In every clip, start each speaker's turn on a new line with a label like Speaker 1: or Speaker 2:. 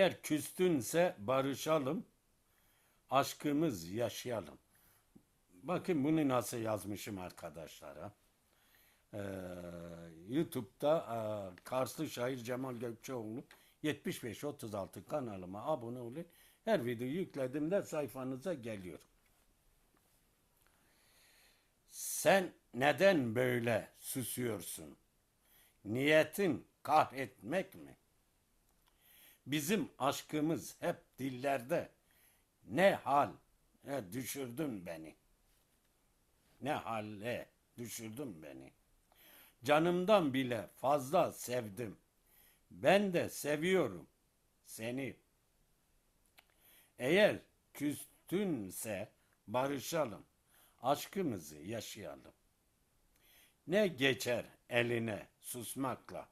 Speaker 1: Eğer küstünse barışalım, aşkımız yaşayalım. Bakın bunu nasıl yazmışım arkadaşlara. Ee, YouTube'da e, Karslı şair Cemal Gökçeoğlu 7536 kanalıma abone olun. Her video yüklediğimde sayfanıza geliyor. Sen neden böyle susuyorsun? Niyetin kahretmek mi? Bizim aşkımız hep dillerde. Ne hal e, düşürdün beni. Ne halle düşürdün beni. Canımdan bile fazla sevdim. Ben de seviyorum seni. Eğer küstünse barışalım. Aşkımızı yaşayalım. Ne geçer eline susmakla.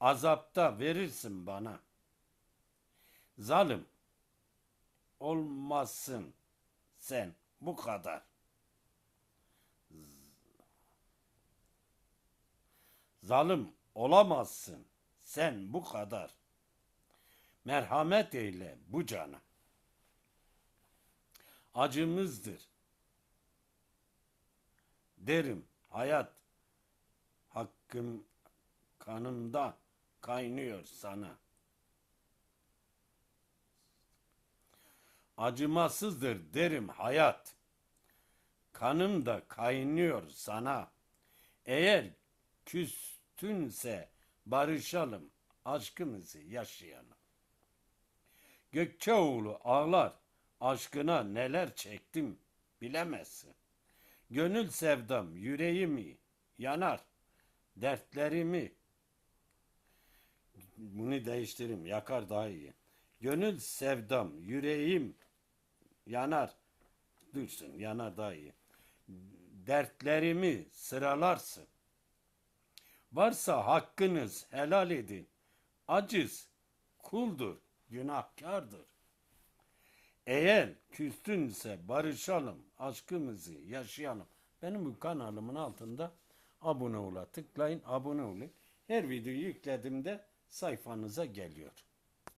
Speaker 1: Azapta verirsin bana. Zalim olmazsın sen bu kadar. Zalim olamazsın sen bu kadar. Merhamet eyle bu cana. Acımızdır. Derim hayat hakkım kanımda kaynıyor sana. Acımasızdır derim hayat. Kanım da kaynıyor sana. Eğer küstünse barışalım, aşkımızı yaşayalım. Gökçeoğlu ağlar, aşkına neler çektim bilemezsin. Gönül sevdam yüreğimi yanar, dertlerimi bunu değiştireyim, yakar daha iyi. Gönül sevdam, yüreğim yanar, dursun, yanar daha iyi. Dertlerimi sıralarsın. Varsa hakkınız helal edin. Aciz, kuldur, günahkardır. Eğer küstünse barışalım, aşkımızı yaşayalım. Benim bu kanalımın altında abone ola tıklayın, abone olun. Her videoyu yüklediğimde sayfanıza geliyor.